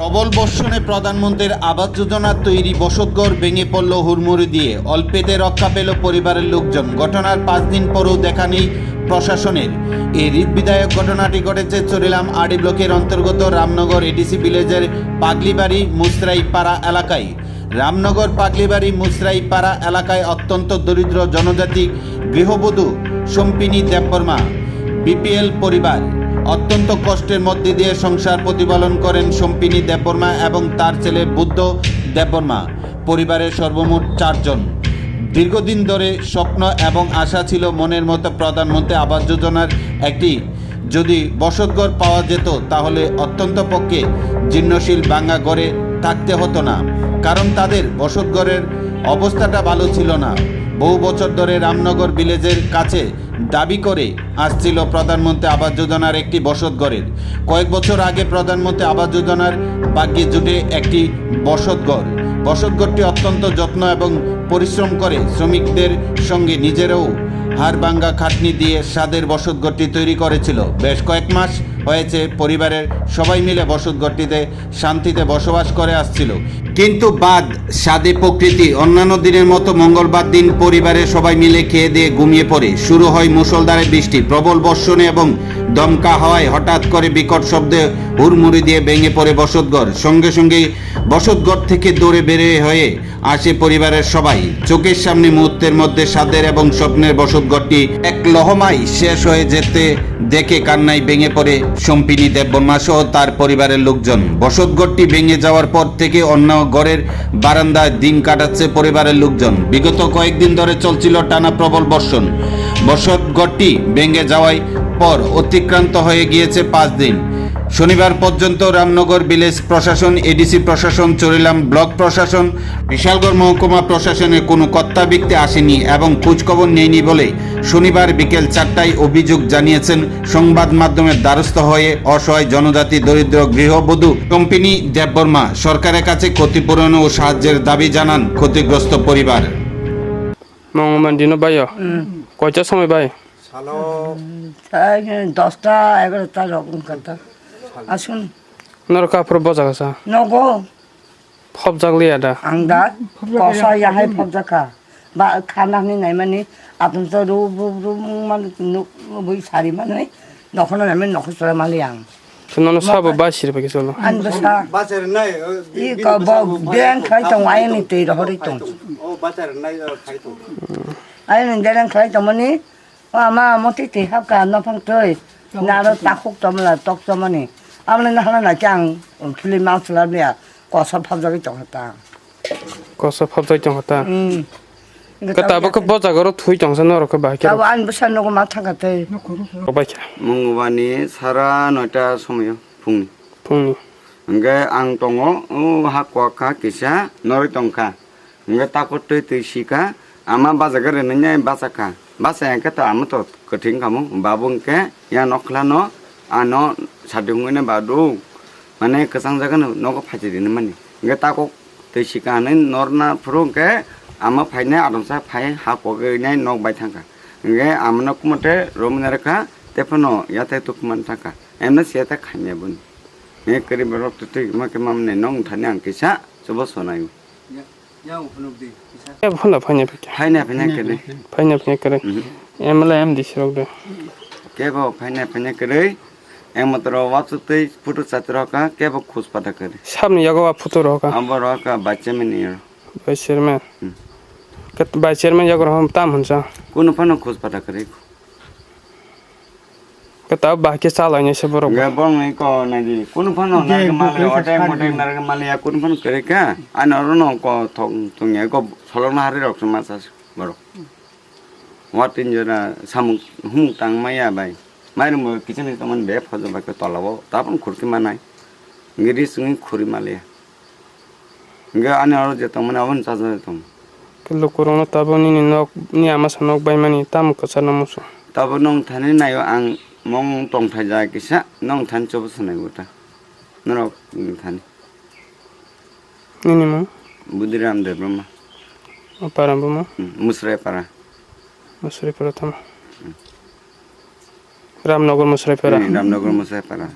প্রবল বর্ষণে প্রধানমন্ত্রীর আবাস যোজনার তৈরি বসতঘর ভেঙে পড়ল হুড়মুড়ি দিয়ে। অল্পেতে রক্ষা পেল পরিবারের লোকজন। ঘটনার পাঁচ দিন পরও দেখা নেই প্রশাসনের। এই হৃদবিদায়ক ঘটনাটি ঘটেছে চরিলাম আড়ি ব্লকের অন্তর্গত রামনগর এডিসি ভিলেজের পাগলিবাড়ি মুসরাইপাড়া এলাকায়। রামনগর পাগলিবাড়ি মুসরাইপাড়া এলাকায় অত্যন্ত দরিদ্র জনজাতি গৃহবধূ সম্পিনী দেববর্মা, বিপিএল পরিবার। অত্যন্ত কষ্টের মধ্যে দিয়ে সংসার প্রতিপালন করেন সম্পিনী দেববর্মা এবং তার ছেলে বুদ্ধ দেববর্মা। পরিবারের সর্বমোট চারজন। দীর্ঘদিন ধরে স্বপ্ন এবং আশা ছিল মনের মতো প্রধানমন্ত্রী আবাস যোজনার একটি। যদি বসতঘর পাওয়া যেত তাহলে অত্যন্ত পক্ষে জীর্ণশীল বাঙ্গা ঘরে থাকতে হতো না। কারণ তাদের বসতঘরের অবস্থাটা ভালো ছিল না। বহু বছর ধরে রামনগর ভিলেজের কাছে দাবি করে আসছিল প্রধানমন্ত্রী আবাস যোজনার একটি বসত ঘরের। কয়েক বছর আগে প্রধানমন্ত্রী আবাস যোজনার বাগ্যে জুটে একটি বসত ঘর। বসতঘরটি অত্যন্ত যত্ন এবং পরিশ্রম করে শ্রমিকদের সঙ্গে নিজেরাও হাড়ভাঙ্গা খাটনি দিয়ে স্বাদের বসতঘরটি তৈরি করেছিল। বেশ কয়েক মাস হয়েছে, পরিবারের সবাই মিলে বসতঘরটিতে শান্তিতে বসবাস করে আসছিল। কিন্তু বাদ স্বাদে প্রকৃতি, অন্যান্য দিনের মতো মঙ্গলবার দিন পরিবারের সবাই মিলে খেয়ে দিয়ে ঘুমিয়ে পড়ে। শুরু হয় মুসলধারে বৃষ্টি, প্রবল বর্ষণে এবং দমকা হওয়ায় হঠাৎ করে বিকট শব্দে হুড়মুড়ি দিয়ে ভেঙে পড়ে বসতঘর। সঙ্গে সঙ্গে বসতঘর থেকে দৌড়ে বেরিয়ে হয়ে আসে পরিবারের সবাই। চোখের সামনে মুহূর্তের মধ্যে স্বাদের এবং স্বপ্নের বসতঘরটি এক লহমায় শেষ হয়ে যেতে দেখে কান্নায় ভেঙে পড়ে সম্পিনী দেববর্মা সহ তার পরিবারের লোকজন। বসতঘরটি ভেঙে যাওয়ার পর থেকে অন্য ঘরের বারান্দায় দিন কাটাচ্ছে পরিবারের লোকজন। বিগত কয়েকদিন ধরে চলছিল টানা প্রবল বর্ষণ। বসতঘরটি ভেঙে যাওয়ায় পর অতিক্রান্ত হয়ে গিয়েছে পাঁচ দিন। শনিবার পর্যন্ত রামনগর ভিলেজ প্রশাসন এডিসি প্রশাসন চরিলাম ব্লক প্রশাসন বিশালগড় মহকুমা প্রশাসনের কোনো কর্তা ব্যক্তি আসেনি এবং খোঁজখবর নেয়নি বলে শনিবার বিকেল চারটায় অভিযোগ জানিয়েছেন সংবাদ মাধ্যমের দ্বারস্থ হয়ে অসহায় জনজাতি দরিদ্র গৃহবধূ কম্পিনী দেববর্মা সরকারের কাছে ক্ষতিপূরণ ও সাহায্যের দাবি জানান ক্ষতিগ্রস্ত পরিবার। মঙ্গলবার কয়টার সময় তাই দশটা এগারোটা রকম কথা আসুন। নরকাপুর বজা গাছা নগো। ফবজাগলি আদা আং দা কসা ইয়াহে ফবজাকা বা খানা নি নাই মানে আপন তো রু রু মানে বই সারি মানে নখন আমি নখসরা মালি আং। নন সব বাসির পাকি চলো আন বাসা বাজার নাই ই কব ব্যাং খাই তো আই নি তে রহরি তো। ও বাজার নাই খাই তো আই নি দেন খাই তো মানে আমা মতি তে হাব নফং তই নারো তাখুক তমলা তক তমনে। आमले ना ना क्याङ फिल्म माउस लाने कस फब्जाकै चङ्खता कस फब्जाकै चङ्खता Katabaka baca karo thui jangsa naro ke bahagia. Tahu an besar nogo mata kata. Kau baca. Mengubani sara nota semuanya pung. Pung. Enggak ang tongo hak waka kisah nori tongka. Enggak takut tuh tuh sika. Ama baca karo nanya baca ka. Baca yang kata amat tot. Keting kamu babung ke yang noklano ano 자동거나 바둑 mana kesangsakan nogo pajiri mani nge takok tesikanin norna purung ke ama paine adomsa pai hakoge nai nok bai tangka nge amna kumate romnerka tepano yate tukman tangka emna siata khanya bun nge kari berok tuti make mamne nong thanyang kisa sobo sonayu Fala fanya pake. Fanya fanya kere. Fanya fanya kere. Emla em disrok de. Kebo fanya fanya kere. sát rồi cả cái bao khus pada cái đấy সামনে জাগো ফুটো রকা ông bảo rồi cả baca mình nhiều by chairman কত by chairman জাগো রহম তাম হনসা কোন Fanon khus pada cái đấy কত বাকি চালাই সে বড় nggak bong này có này gì কোন ফানো না cái মালে ওটাই মোটাই না cái মালে কোন ফানো করে কা আর অন্য ন কো থং থং এ কো সলনা হারি রক মাছ আছে বড় ওয়াটিন জনা সামু হুম টাং মাইয়া বাই মাইর মো কিচেন কামান বে ফজ বাকে তলাবো তাপন খুরকি মানাই ngiri sungi khuri malia nga ane aro je tamane awan chaza tom কেলো করোনা তাবো নি নক নি আমার নক বাই মানি তাম কসা নমসো tabo nong thane nayo ang mong tong thai ja kisa nong than chob sunai gota noro thane নি নি মো budiram de brahma পারাম্বো মো musre para Mussoorie প্রথম Ramnagar Mussoorie পেরা ramnagor musre para